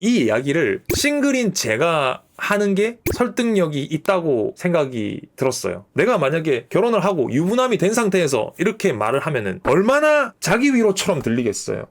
이 이야기를 싱글인 제가 하는 게 설득력이 있다고 생각이 들었어요. 내가 만약에 결혼을 하고 유부남이 된 상태에서 이렇게 말을 하면은 얼마나 자기 위로처럼 들리겠어요.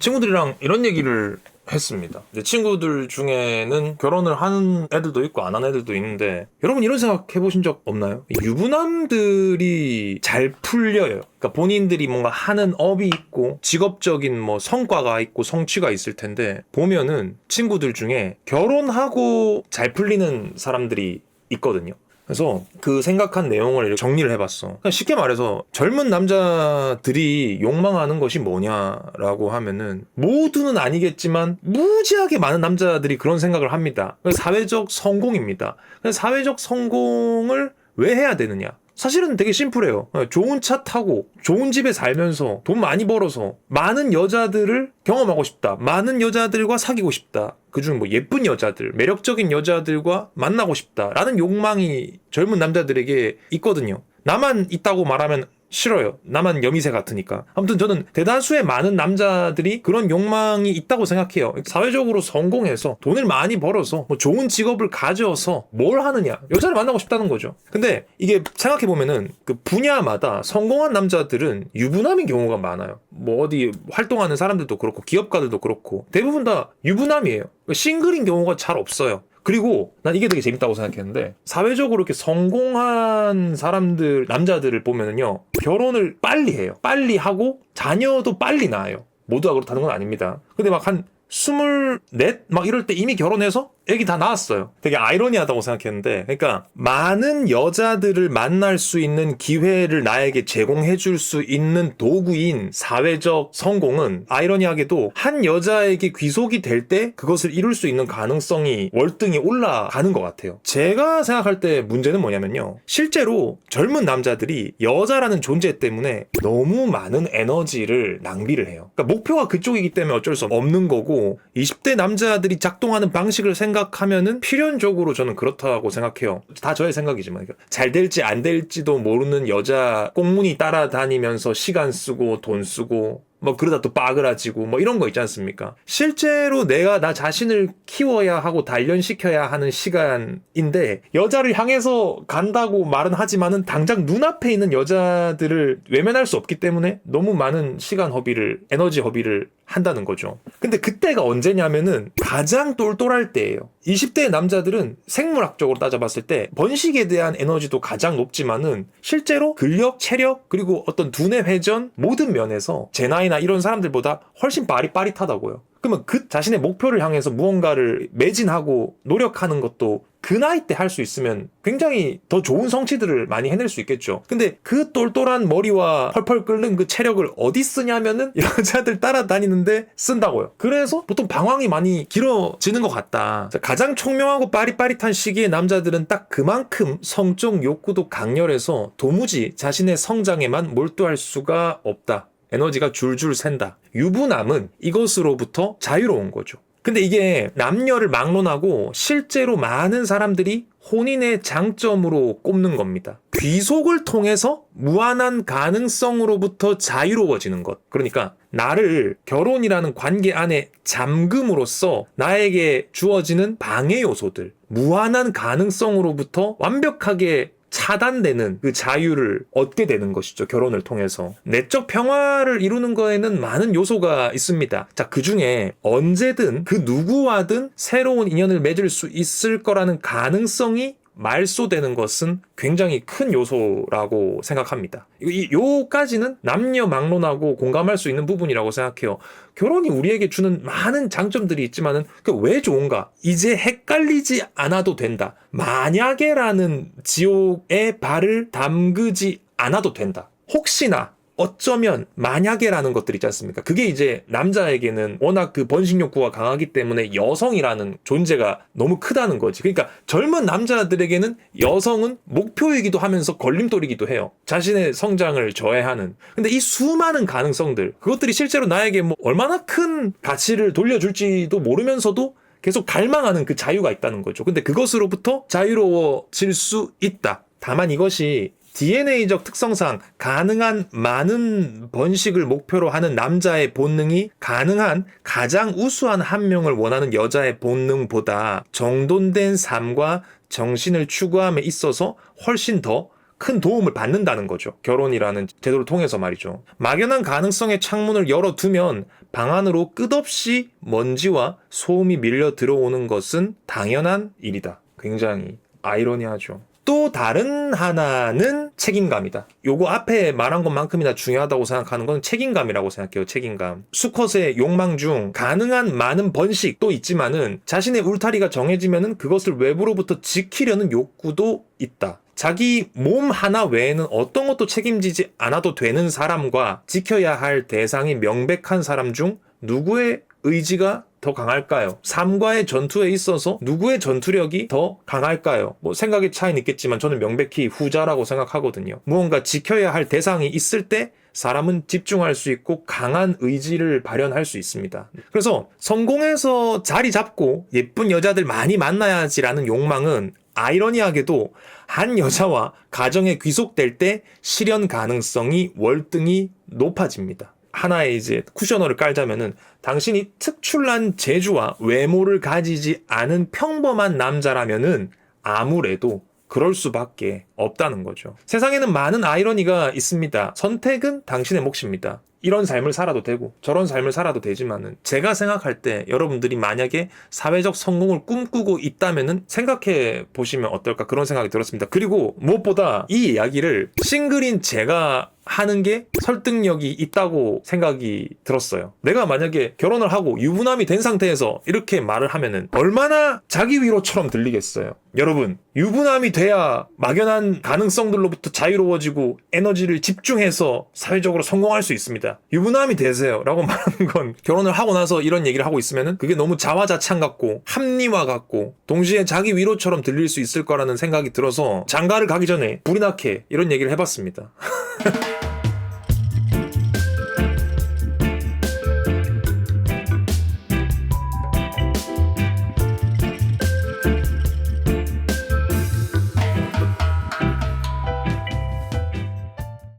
친구들이랑 이런 얘기를 했습니다. 이제 친구들 중에는 결혼을 하는 애들도 있고 안 하는 애들도 있는데 여러분 이런 생각 해보신 적 없나요? 유부남들이 잘 풀려요. 그러니까 본인들이 뭔가 하는 업이 있고 직업적인 뭐 성과가 있고 성취가 있을 텐데 보면은 친구들 중에 결혼하고 잘 풀리는 사람들이 있거든요. 그래서 그 생각한 내용을 정리를 해봤어. 쉽게 말해서 젊은 남자들이 욕망하는 것이 뭐냐라고 하면은 모두는 아니겠지만 무지하게 많은 남자들이 그런 생각을 합니다. 사회적 성공입니다. 사회적 성공을 왜 해야 되느냐? 사실은 되게 심플해요. 좋은 차 타고 좋은 집에 살면서 돈 많이 벌어서 많은 여자들을 경험하고 싶다. 많은 여자들과 사귀고 싶다. 그중 뭐 예쁜 여자들, 매력적인 여자들과 만나고 싶다 라는 욕망이 젊은 남자들에게 있거든요. 나만 있다고 말하면 싫어요. 나만 여미새 같으니까. 아무튼 저는 대다수의 많은 남자들이 그런 욕망이 있다고 생각해요. 사회적으로 성공해서 돈을 많이 벌어서 뭐 좋은 직업을 가져서 뭘 하느냐. 여자를 만나고 싶다는 거죠. 근데 이게 생각해보면은 그 분야마다 성공한 남자들은 유부남인 경우가 많아요. 뭐 어디 활동하는 사람들도 그렇고 기업가들도 그렇고 대부분 다 유부남이에요. 싱글인 경우가 잘 없어요. 그리고 난 이게 되게 재밌다고 생각했는데 사회적으로 이렇게 성공한 사람들 남자들을 보면은요 결혼을 빨리 해요. 빨리 하고 자녀도 빨리 낳아요. 모두가 그렇다는 건 아닙니다. 근데 막 한 스물넷 막 이럴 때 이미 결혼해서 애기 다 낳았어요. 되게 아이러니하다고 생각했는데, 그러니까 많은 여자들을 만날 수 있는 기회를 나에게 제공해 줄 수 있는 도구인 사회적 성공은 아이러니하게도 한 여자에게 귀속이 될 때 그것을 이룰 수 있는 가능성이 월등히 올라가는 것 같아요. 제가 생각할 때 문제는 뭐냐면요. 실제로 젊은 남자들이 여자라는 존재 때문에 너무 많은 에너지를 낭비를 해요. 그러니까 목표가 그쪽이기 때문에 어쩔 수 없는 거고, 20대 남자들이 작동하는 방식을 생각 생각하면은 필연적으로 저는 그렇다고 생각해요. 다 저의 생각이지만 그러니까 잘 될지 안 될지도 모르는 여자 꽁무니 따라다니면서 시간 쓰고 돈 쓰고 뭐 그러다 또 빠그라지고 뭐 이런 거 있지 않습니까? 실제로 내가 나 자신을 키워야 하고 단련시켜야 하는 시간인데 여자를 향해서 간다고 말은 하지만은 당장 눈앞에 있는 여자들을 외면할 수 없기 때문에 너무 많은 시간 허비를 에너지 허비를 한다는 거죠. 근데 그때가 언제냐면은 가장 똘똘할 때예요. 20대 남자들은 생물학적으로 따져봤을 때 번식에 대한 에너지도 가장 높지만은 실제로 근력, 체력, 그리고 어떤 두뇌 회전 모든 면에서 제 나이 나 이런 사람들보다 훨씬 빠릿빠릿하다고요. 그러면 그 자신의 목표를 향해서 무언가를 매진하고 노력하는 것도 그 나이 때 할 수 있으면 굉장히 더 좋은 성취들을 많이 해낼 수 있겠죠. 근데 그 똘똘한 머리와 펄펄 끓는 그 체력을 어디 쓰냐면은 여자들 따라다니는데 쓴다고요. 그래서 보통 방황이 많이 길어지는 것 같다. 가장 총명하고 빠릿빠릿한 시기의 남자들은 딱 그만큼 성적 욕구도 강렬해서 도무지 자신의 성장에만 몰두할 수가 없다. 에너지가 줄줄 샌다. 유부남은 이것으로부터 자유로운 거죠. 근데 이게 남녀를 막론하고 실제로 많은 사람들이 혼인의 장점으로 꼽는 겁니다. 귀속을 통해서 무한한 가능성으로부터 자유로워지는 것. 그러니까 나를 결혼이라는 관계 안에 잠금으로써 나에게 주어지는 방해 요소들, 무한한 가능성으로부터 완벽하게 차단되는 그 자유를 얻게 되는 것이죠. 결혼을 통해서. 내적 평화를 이루는 거에는 많은 요소가 있습니다. 자, 그 중에 언제든 그 누구와든 새로운 인연을 맺을 수 있을 거라는 가능성이 말소되는 것은 굉장히 큰 요소라고 생각합니다. 이 요까지는 남녀 막론하고 공감할 수 있는 부분이라고 생각해요. 결혼이 우리에게 주는 많은 장점들이 있지만은 그왜 좋은가? 이제 헷갈리지 않아도 된다. 만약에라는 지옥의 발을 담그지 않아도 된다. 혹시나 어쩌면 만약에라는 것들 있지 않습니까? 그게 이제 남자에게는 워낙 그 번식 욕구가 강하기 때문에 여성이라는 존재가 너무 크다는 거지. 그러니까 젊은 남자들에게는 여성은 목표이기도 하면서 걸림돌이기도 해요. 자신의 성장을 저해하는. 근데 이 수많은 가능성들, 그것들이 실제로 나에게 뭐 얼마나 큰 가치를 돌려줄지도 모르면서도 계속 갈망하는 그 자유가 있다는 거죠. 근데 그것으로부터 자유로워질 수 있다. 다만 이것이 DNA적 특성상 가능한 많은 번식을 목표로 하는 남자의 본능이 가능한 가장 우수한 한 명을 원하는 여자의 본능보다 정돈된 삶과 정신을 추구함에 있어서 훨씬 더큰 도움을 받는다는 거죠. 결혼이라는 제도를 통해서 말이죠. 막연한 가능성의 창문을 열어두면 방 안으로 끝없이 먼지와 소음이 밀려 들어오는 것은 당연한 일이다. 굉장히 아이러니하죠. 또 다른 하나는 책임감이다. 요거 앞에 말한 것만큼이나 중요하다고 생각하는 건 책임감이라고 생각해요. 책임감. 수컷의 욕망 중 가능한 많은 번식도 있지만은 자신의 울타리가 정해지면은 그것을 외부로부터 지키려는 욕구도 있다. 자기 몸 하나 외에는 어떤 것도 책임지지 않아도 되는 사람과 지켜야 할 대상이 명백한 사람 중 누구의 의지가 더 강할까요? 삶과의 전투에 있어서 누구의 전투력이 더 강할까요? 뭐 생각의 차이는 있겠지만 저는 명백히 후자라고 생각하거든요. 무언가 지켜야 할 대상이 있을 때 사람은 집중할 수 있고 강한 의지를 발현할 수 있습니다. 그래서 성공해서 자리 잡고 예쁜 여자들 많이 만나야지라는 욕망은 아이러니하게도 한 여자와 가정에 귀속될 때 실현 가능성이 월등히 높아집니다. 하나의 이제 쿠셔너를 깔자면은 당신이 특출난 재주와 외모를 가지지 않은 평범한 남자라면은 아무래도 그럴 수밖에 없다는 거죠. 세상에는 많은 아이러니가 있습니다. 선택은 당신의 몫입니다. 이런 삶을 살아도 되고 저런 삶을 살아도 되지만은 제가 생각할 때 여러분들이 만약에 사회적 성공을 꿈꾸고 있다면은 생각해 보시면 어떨까 그런 생각이 들었습니다. 그리고 무엇보다 이 이야기를 싱글인 제가 하는 게 설득력이 있다고 생각이 들었어요. 내가 만약에 결혼을 하고 유부남이 된 상태에서 이렇게 말을 하면은 얼마나 자기 위로처럼 들리겠어요. 여러분, 유부남이 돼야 막연한 가능성들로부터 자유로워지고 에너지를 집중해서 사회적으로 성공할 수 있습니다. 유부남이 되세요. 라고 말하는 건 결혼을 하고 나서 이런 얘기를 하고 있으면은 그게 너무 자화자찬 같고 합리화 같고 동시에 자기 위로처럼 들릴 수 있을 거라는 생각이 들어서 장가를 가기 전에 불이 나게 이런 얘기를 해봤습니다. Ha ha ha.